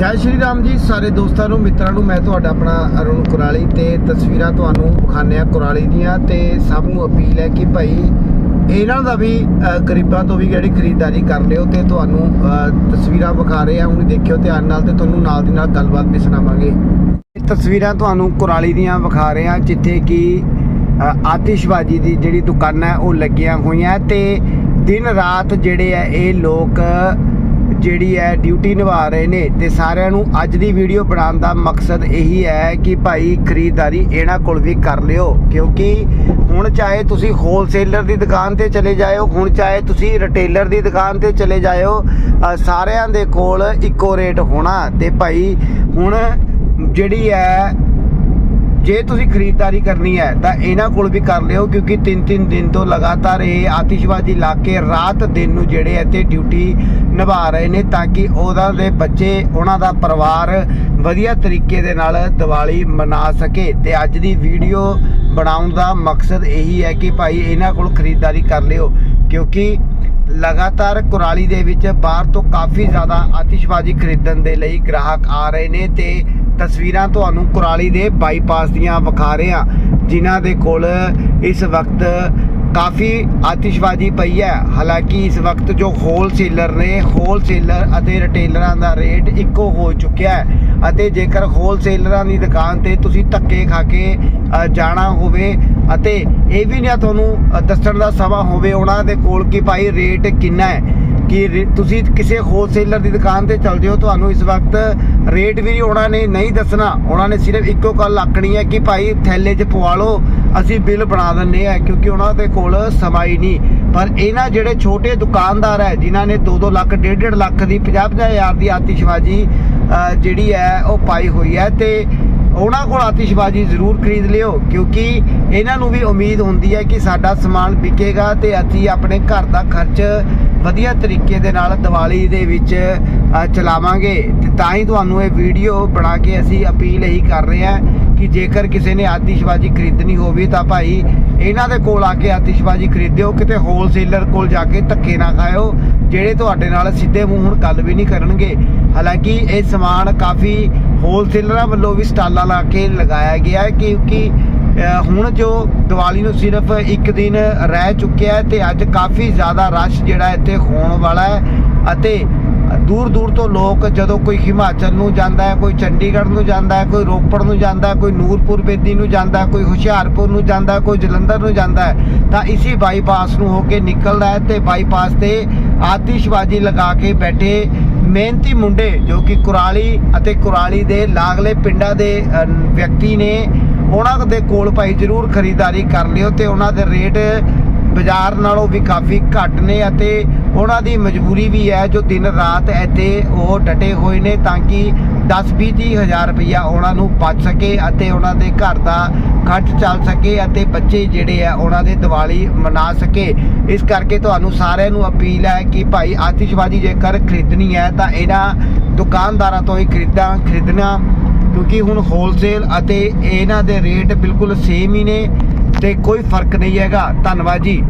ਜੈ ਸ਼੍ਰੀ ਰਾਮ ਜੀ, ਸਾਰੇ ਦੋਸਤਾਂ ਨੂੰ, ਮਿੱਤਰਾਂ ਨੂੰ, ਮੈਂ ਤੁਹਾਡਾ ਆਪਣਾ ਅਰੁਣ ਕੁਰਾਲੀ ਤੇ ਤਸਵੀਰਾਂ ਤੁਹਾਨੂੰ ਵਿਖਾਉਂਦੇ ਆ ਕੁਰਾਲੀ ਦੀਆਂ ਤੇ ਸਭ ਨੂੰ ਅਪੀਲ ਹੈ ਕਿ ਭਾਈ ਇਹਨਾਂ ਦਾ ਵੀ ਗਰੀਬਾਂ ਤੋਂ ਵੀ ਜਿਹੜੀ ਖਰੀਦਦਾਰੀ ਕਰ ਲਿਓ ਤੇ ਤੁਹਾਨੂੰ ਤਸਵੀਰਾਂ ਵਿਖਾ ਰਹੇ ਆ ਹੁਣ ਦੇਖਿਓ ਧਿਆਨ ਨਾਲ ਤੇ ਤੁਹਾਨੂੰ ਨਾਲ ਦੀ ਨਾਲ ਗੱਲਬਾਤ ਵੀ ਸੁਣਾਵਾਂਗੇ। ਇਹ ਤਸਵੀਰਾਂ ਤੁਹਾਨੂੰ ਕੁਰਾਲੀ ਦੀਆਂ ਵਿਖਾ ਰਹੇ ਆ ਜਿੱਥੇ ਕਿ ਆਤਿਸ਼ਬਾਜ਼ੀ ਦੀ ਜਿਹੜੀ ਦੁਕਾਨਾਂ ਉਹ ਲੱਗੀਆਂ ਹੋਈਆਂ ਤੇ ਦਿਨ ਰਾਤ ਜਿਹੜੇ ਆ, ਇਹ ਲੋਕ ਜਿਹੜੀ ਹੈ ਡਿਊਟੀ ਨਿਭਾ ਰਹੇ ਨੇ ਤੇ ਸਾਰਿਆਂ ਨੂੰ ਅੱਜ ਦੀ ਵੀਡੀਓ ਬਣਾਉਣ ਦਾ ਮਕਸਦ ਇਹੀ ਹੈ ਕਿ ਭਾਈ ਖਰੀਦਦਾਰੀ ਇਹਨਾਂ ਕੋਲ ਵੀ ਕਰ ਲਿਓ। ਕਿਉਂਕਿ ਹੁਣ ਚਾਹੇ ਤੁਸੀਂ ਹੋਲਸੇਲਰ ਦੀ ਦੁਕਾਨ ਤੇ ਚਲੇ ਜਾਇਓ, ਹੁਣ ਚਾਹੇ ਤੁਸੀਂ ਰਿਟੇਲਰ ਦੀ ਦੁਕਾਨ ਤੇ ਚਲੇ ਜਾਇਓ ਸਾਰਿਆਂ ਦੇ ਕੋਲ ਇੱਕੋ ਰੇਟ ਹੋਣਾ ਤੇ ਭਾਈ ਹੁਣ ਜਿਹੜੀ ਹੈ ਜੇ ਤੁਸੀਂ ਖਰੀਦਦਾਰੀ ਕਰਨੀ ਹੈ, ਤਾਂ ਇਹਨਾਂ ਕੋਲ ਵੀ ਕਰ ਲਿਓ, ਕਿਉਂਕਿ 3-3 ਦਿਨ ਤੋਂ ਲਗਾਤਾਰ ਇਹ ਆਤਿਸ਼ਬਾਜ਼ੀ ਲਾ ਕੇ ਰਾਤ ਦਿਨ ਨੂੰ ਜਿਹੜੇ ਇੱਥੇ ਡਿਊਟੀ ਨਿਭਾ ਰਹੇ ਨੇ, ਤਾਂ ਕਿ ਉਹਨਾਂ ਦੇ ਬੱਚੇ, ਉਹਨਾਂ ਦਾ ਪਰਿਵਾਰ ਵਧੀਆ ਤਰੀਕੇ ਦੇ ਨਾਲ ਦੀਵਾਲੀ ਮਨਾ ਸਕੇ। ਤੇ ਅੱਜ ਦੀ ਵੀਡੀਓ ਬਣਾਉਣ ਦਾ ਮਕਸਦ ਇਹੀ ਹੈ ਕਿ ਭਾਈ ਇਹਨਾਂ ਕੋਲ ਖਰੀਦਦਾਰੀ ਕਰ ਲਿਓ, ਕਿਉਂਕਿ ਲਗਾਤਾਰ ਕੁਰਾਲੀ ਦੇ ਵਿੱਚ ਬਾਹਰ ਤੋਂ ਕਾਫੀ ਜ਼ਿਆਦਾ ਆਤਿਸ਼ਬਾਜ਼ੀ ਖਰੀਦਣ ਦੇ ਲਈ ਗ੍ਰਾਹਕ ਆ ਰਹੇ ਨੇ ਤੇ ਤਸਵੀਰਾਂ ਤੁਹਾਨੂੰ ਕੁਰਾਲੀ ਦੇ ਬਾਈਪਾਸ ਦੀਆਂ ਵਿਖਾ ਰਹੇ ਹਾਂ, ਜਿਨ੍ਹਾਂ ਦੇ ਕੋਲ ਇਸ ਵਕਤ ਕਾਫੀ ਆਤਿਸ਼ਬਾਜ਼ੀ ਪਈ ਹੈ। ਹਾਲਾਂਕਿ ਇਸ ਵਕਤ ਜੋ ਹੋਲਸੇਲਰ ਨੇ ਹੋਲਸੇਲਰ ਅਤੇ ਰਿਟੇਲਰਾਂ ਦਾ ਰੇਟ ਇੱਕੋ ਹੋ ਚੁੱਕਿਆ ਹੈ ਅਤੇ ਜੇਕਰ ਹੋਲਸੇਲਰਾਂ ਦੀ ਦੁਕਾਨ ਤੇ ਤੁਸੀਂ ਧੱਕੇ ਖਾ ਕੇ ਜਾਣਾ ਹੋਵੇ ਅਤੇ ਇਹ ਵੀ ਨਾ ਤੁਹਾਨੂੰ ਦੱਸਣ ਦਾ ਸਮਾਂ ਹੋਵੇ ਉਹਨਾਂ ਦੇ ਕੋਲ ਕਿ ਭਾਈ ਰੇਟ ਕਿੰਨਾ ਹੈ। ਕਿ ਰੇ- ਤੁਸੀਂ ਕਿਸੇ ਹੋਲਸੇਲਰ ਦੀ ਦੁਕਾਨ ਤੇ ਚਲ ਜਿਓ, ਤੁਹਾਨੂੰ ਇਸ ਵਕਤ ਰੇਟ ਵੀ ਉਹਨਾਂ ਨੇ ਨਹੀਂ ਦੱਸਣਾ। ਉਹਨਾਂ ਨੇ ਸਿਰਫ ਇੱਕੋ ਗੱਲ ਆਖਣੀ ਹੈ ਕਿ ਭਾਈ ਥੈਲੇ 'ਚ ਪਵਾ ਲਓ, ਅਸੀਂ ਬਿੱਲ ਬਣਾ ਦਿੰਨੇ ਆ ਕਿਉਂਕਿ ਉਹਨਾਂ ਦੇ ਕੋਲ ਸਮਾਂ ਹੀ ਨਹੀਂ। ਪਰ ਇਹਨਾਂ ਜਿਹੜੇ ਛੋਟੇ ਦੁਕਾਨਦਾਰ ਹੈ, ਜਿਨ੍ਹਾਂ ਨੇ 2-2 ਲੱਖ 1.5 ਲੱਖ ਦੀ 50-50 ਹਜ਼ਾਰ ਦੀ ਆਤਿਸ਼ਬਾਜ਼ੀ ਜਿਹੜੀ ਹੈ, ਉਹ ਪਾਈ ਹੋਈ ਹੈ ਤੇ ਉਹਨਾਂ ਕੋਲ ਆਤਿਸ਼ਬਾਜ਼ੀ ਜ਼ਰੂਰ ਖਰੀਦ ਲਿਓ, ਕਿਉਂਕਿ ਇਹਨਾਂ ਨੂੰ ਵੀ ਉਮੀਦ ਹੁੰਦੀ ਹੈ ਕਿ ਸਾਡਾ ਸਮਾਨ ਵਿਕੇਗਾ ਤੇ ਅਸੀਂ ਆਪਣੇ ਘਰ ਦਾ ਖਰਚ ਵਧੀਆ ਤਰੀਕੇ ਦੇ ਨਾਲ ਦੀਵਾਲੀ ਦੇ ਵਿੱਚ ਚਲਾਵਾਂਗੇ। ਤੇ ਤਾਂ ਹੀ ਤੁਹਾਨੂੰ ਇਹ ਵੀਡੀਓ ਬਣਾ ਕੇ ਅਸੀਂ ਅਪੀਲ ਇਹੀ ਕਰ ਰਹੇ ਹਾਂ ਕਿ ਜੇਕਰ ਕਿਸੇ ਨੇ ਆਤਿਸ਼ਬਾਜ਼ੀ ਖਰੀਦਣੀ ਹੋਵੇ ਤਾਂ ਭਾਈ ਇਹਨਾਂ ਦੇ ਕੋਲ ਆ ਕੇ ਆਤਿਸ਼ਬਾਜ਼ੀ ਖਰੀਦਿਓ, ਕਿਤੇ ਹੋਲਸੇਲਰ ਕੋਲ ਜਾ ਕੇ ਧੱਕੇ ਨਾ ਖਾਇਓ, ਜਿਹੜੇ ਤੁਹਾਡੇ ਨਾਲ ਸਿੱਧੇ ਮੂੰਹ ਹੁਣ ਗੱਲ ਵੀ ਨਹੀਂ ਕਰਨਗੇ। ਹਾਲਾਂਕਿ ਇਹ ਸਮਾਨ ਕਾਫੀ ਹੋਲਸੇਲਰਾਂ ਵੱਲੋਂ ਵੀ ਸਟਾਲਾਂ ਲਾ ਕੇ ਲਗਾਇਆ ਗਿਆ ਹੈ, ਕਿਉਂਕਿ ਹੁਣ ਜੋ ਦੀਵਾਲੀ ਨੂੰ ਸਿਰਫ ਇੱਕ ਦਿਨ ਰਹਿ ਚੁੱਕਿਆ ਹੈ ਤੇ ਅੱਜ ਕਾਫੀ ਜ਼ਿਆਦਾ ਰਸ਼ ਜਿਹੜਾ ਇੱਥੇ ਹੋਣ ਵਾਲਾ ਹੈ ਅਤੇ ਦੂਰ ਦੂਰ ਤੋਂ ਲੋਕ ਜਦੋਂ ਕੋਈ ਹਿਮਾਚਲ ਨੂੰ ਜਾਂਦਾ ਹੈ, ਕੋਈ ਚੰਡੀਗੜ੍ਹ ਨੂੰ ਜਾਂਦਾ ਹੈ, ਕੋਈ ਰੋਪੜ ਨੂੰ ਜਾਂਦਾ ਹੈ, ਕੋਈ ਨੂਰਪੁਰ ਬੇਦੀ ਨੂੰ ਜਾਂਦਾ ਹੈ, ਕੋਈ ਹੁਸ਼ਿਆਰਪੁਰ ਨੂੰ ਜਾਂਦਾ ਹੈ, ਕੋਈ ਜਲੰਧਰ ਨੂੰ ਜਾਂਦਾ ਹੈ, ਤਾਂ ਇਸੀ ਬਾਈਪਾਸ ਨੂੰ ਹੋ ਕੇ ਨਿਕਲਦਾ ਹੈ ਤੇ ਬਾਈਪਾਸ ਤੇ ਆਤਿਸ਼ਬਾਜ਼ੀ ਲਗਾ ਕੇ ਬੈਠੇ ਮਿਹਨਤੀ ਮੁੰਡੇ ਜੋ ਕਿ ਕੁਰਾਲੀ ਅਤੇ ਕੁਰਾਲੀ ਦੇ ਲਾਗਲੇ ਪਿੰਡਾਂ ਦੇ ਵਿਅਕਤੀ ਨੇ ਉਹਨਾਂ ਦੇ ਕੋਲ ਭਾਈ ਜ਼ਰੂਰ ਖਰੀਦਦਾਰੀ ਕਰ ਲਿਓ ਤੇ ਉਹਨਾਂ ਦੇ ਰੇਟ ਬਾਜ਼ਾਰ ਨਾਲੋਂ ਵੀ ਕਾਫੀ ਘੱਟ ਨੇ ਅਤੇ ਉਹਨਾਂ ਦੀ ਮਜਬੂਰੀ ਵੀ ਹੈ ਜੋ ਦਿਨ ਰਾਤ ਇੱਥੇ ਉਹ ਡਟੇ ਹੋਏ ਨੇ ਤਾਂ ਕਿ 10 20 30 ਹਜ਼ਾਰ ਰੁਪਈਆ ਉਹਨਾਂ ਨੂੰ ਬਚ ਸਕੇ ਅਤੇ ਉਹਨਾਂ ਦੇ ਘਰ ਦਾ ਖਰਚ ਚੱਲ ਸਕੇ ਅਤੇ ਬੱਚੇ ਜਿਹੜੇ ਆ ਉਹਨਾਂ ਦੇ ਦੀਵਾਲੀ ਮਨਾ ਸਕੇ। ਇਸ ਕਰਕੇ ਤੁਹਾਨੂੰ ਸਾਰਿਆਂ ਨੂੰ ਅਪੀਲ ਹੈ ਕਿ ਭਾਈ ਆਤਿਸ਼ਬਾਜ਼ੀ ਜੇਕਰ ਖਰੀਦਣੀ ਹੈ ਤਾਂ ਇਹਨਾਂ ਦੁਕਾਨਦਾਰਾਂ ਤੋਂ ਹੀ ਖਰੀਦਾਂ ਖਰੀਦਣਾ ਕਿਉਂਕਿ ਹੁਣ ਹੋਲਸੇਲ ਅਤੇ ਇਹਨਾਂ ਦੇ ਰੇਟ ਬਿਲਕੁਲ ਸੇਮ ਹੀ ਨੇ ਤੇ ਕੋਈ ਫ਼ਰਕ ਨਹੀਂ ਹੈਗਾ। ਧੰਨਵਾਦ ਜੀ।